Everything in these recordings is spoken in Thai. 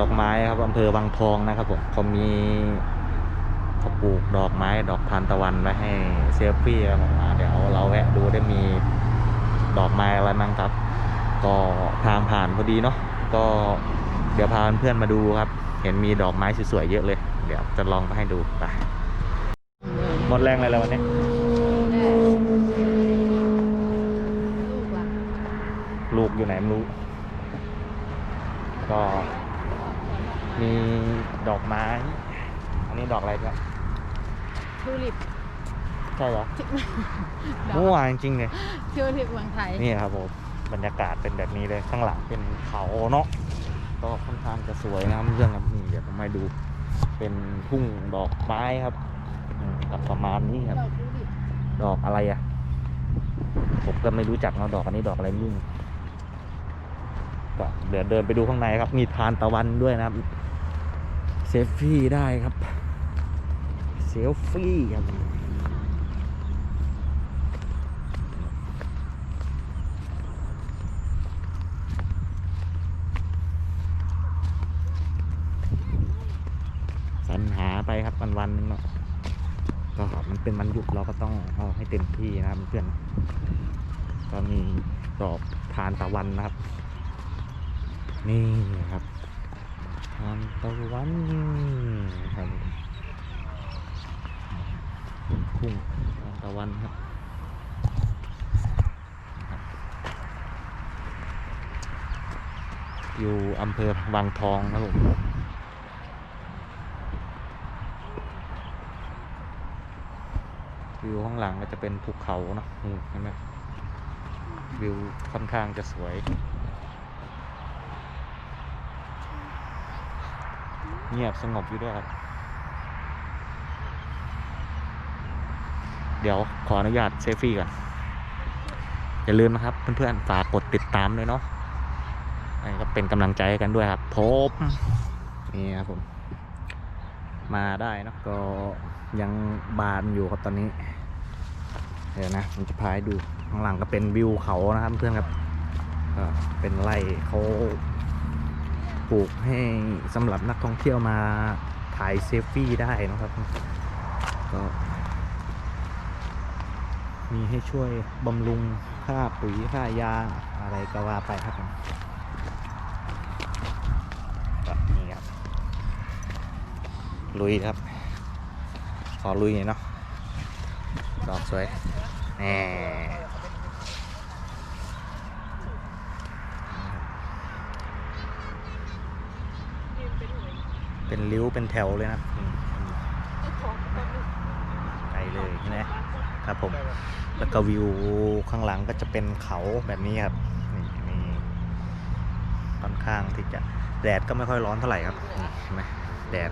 ดอกไม้ครับอำเภอบางทองนะครับผมเขามีเขาปลูกดอกไม้ดอกทานตะวันไว้ให้เซลฟี่ครับผมอ่าเดี๋ยวเราแวะดูได้มีดอกไม้อะไรบ้างครับ ก็ทางผ่านพอดีเนาะก็เดี๋ยวพาเพื่อนๆมาดูครับ เห็นมีดอกไม้สวยๆเยอะเลย เดี๋ยวจะลองไปให้ดูไปหมดแรงเลยแล้ววันนี้ลูกอยู่ไหนไม่รู้ ก็มีดอกไม้ อันนี้ดอกอะไรเนี่ยทิวลิปใช่เหรอดอมั่วกจริงๆเลยทิวลิปเมืองไทย นี่ครับผมบรรยากาศเป็นแบบนี้เลยข้างหลังเป็นเขาเนาะก็ค่อนข้างจะสวยนะครับเพื่อนครับนี่เดี๋ยวผมให้ดู เป็นทุ่งดอกไม้ครับอืมกับประมาณนี้ครับ ดอกทิวลิปดอกอะไรอะ่ะ ผมก็ไม่รู้จักเนาะดอกอันนี้ดอกอะไรไม่รู้ ก็เดี๋ยวเดินไปดูข้างในครับ มีทานตะวันด้วยนะครับ เซลฟี่ได้ครับ เซลฟี่ครับสรรหาไปครับวันวันหนึงเนาะก็มันเป็นวันหยุดเราก็ต้องเอาให้เต็มที่นะครับเพื่อนก็มีดอกทานตะวันนะครับ นี่ครับทานตะวันครับพุ่งทานตะวันครับอยู่อำเภอวังทองนะครับผมวิวข้างหลังก็จะเป็นภูเขาเนอะเห็นไหมวิวค่อนข้างจะสวย เงียบสงบอยู่ด้วยครับเดี๋ยวขออนุญาตเซลฟี่ก่อน อย่าลืมนะครับเพื่อนๆฝากกดติดตามด้วยเนาะอันนี้ก็เป็นกำลังใจกันด้วยครับผมนี่ครับผม มาได้นะก็ยังบานอยู่ครับตอนนี้ เดี๋ยวนะผมจะพาให้ดูข้างหลังก็เป็นวิวเขานะครับเพื่อนครับ ก็เป็นไร่เขา ปลูกให้สำหรับนักท่องเที่ยวมาถ่ายเซลฟี่ได้นะครับ ก็ มีให้ช่วยบำรุงค่าปุ๋ยค่ายาอะไรก็ว่าไปครับก็นี่ครับ ลุยครับ ขอลุยหน่อยเนาะดอกสวยแน่ เป็นริ้วเป็นแถวเลยนะไปเลยนะครับผม แล้วก็วิวข้างหลังก็จะเป็นเขาแบบนี้ครับนี่มีค่อนข้างที่จะแดดก็ไม่ค่อยร้อนเท่าไหร่ครับเห็นไหมแดด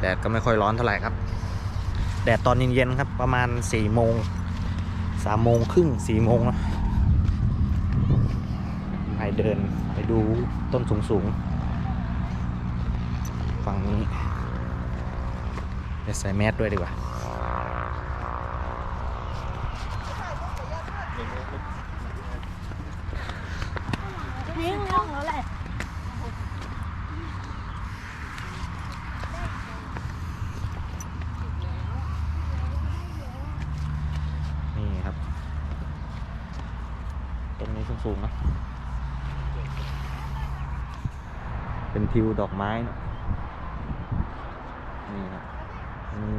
แดดก็ไม่ค่อยร้อนเท่าไหร่ครับ แดดตอนเย็นๆครับประมาณสี่โมงสามโมงครึ่งสี่โมงนะไปเดินไปดูต้นสูงๆ ฝั่งนี้เดี๋ยวใส่แมสด้วยดีกว่าทิ้งล่องแล้วแหละนี่ครับต้นนี้สูงๆนะเป็นทิวดอกไม้นะ นี่ครับมี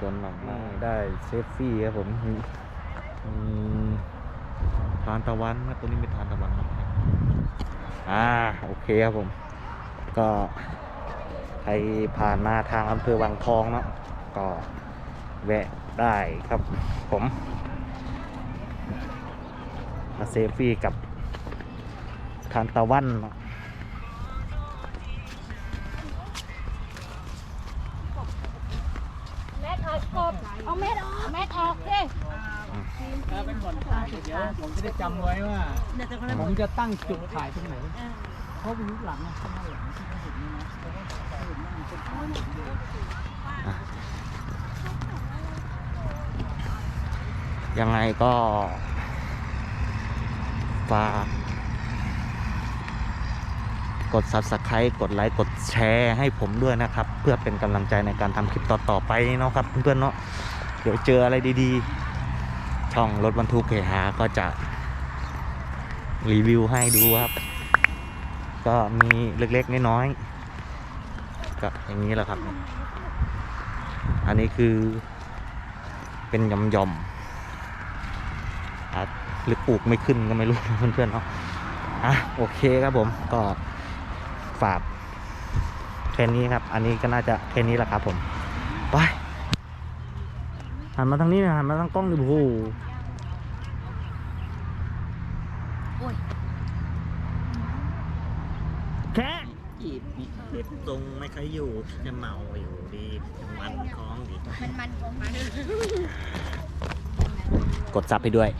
ต้นดอกไม้ได้เซฟฟี่ครับผมมีมีทานตะวันนะตัวนี้เป็นทานตะวันนะอ่าโอเคครับผม ก็ใครผ่านมาทางอำเภอวังทองเนาะก็แวะได้ครับผมมาเซฟฟี่กับทานตะวันเนาะ เอาแมทออกแมทออกสิเออเป็นผลถ่ายเดี๋ยวผมจะได้จำไว้ว่าผมจะตั้งจุดถ่ายตรงไหนเพราะวิวหลังอะข้างหลังที่เขาเห็นนี่นะยังไงก็ฝากกด subscribe กดไลค์ กดแชร์ให้ผมด้วยนะครับ เพื่อเป็นกำลังใจในการทำคลิปต่อ ๆ ไปเนาะครับเพื่อนๆเนาะ ดี๋ยวเจออะไรดีๆ ช่องรถบรรทุกเพหาก็จะรีวิวให้ดูครับ ก็มีเล็กๆน้อยๆก็อย่างนี้แหละครับ อันนี้คือเป็นยำยำๆอะหรือปลูกไม่ขึ้นก็ไม่รู้เพื่อนๆเนาะอะโอเคครับผมก็ฝากแค่นี้ครับ อันนี้ก็น่าจะแค่นี้แหละครับผม ไป หันมาทางนี้นะหันมาทางกล้องดิโอ้โหแค่จีบเด็บตรงไม่ค่อยอยู่จะเมาอยู่ดีมันคล้องดีมันมันของมัน กดซับให้ด้วย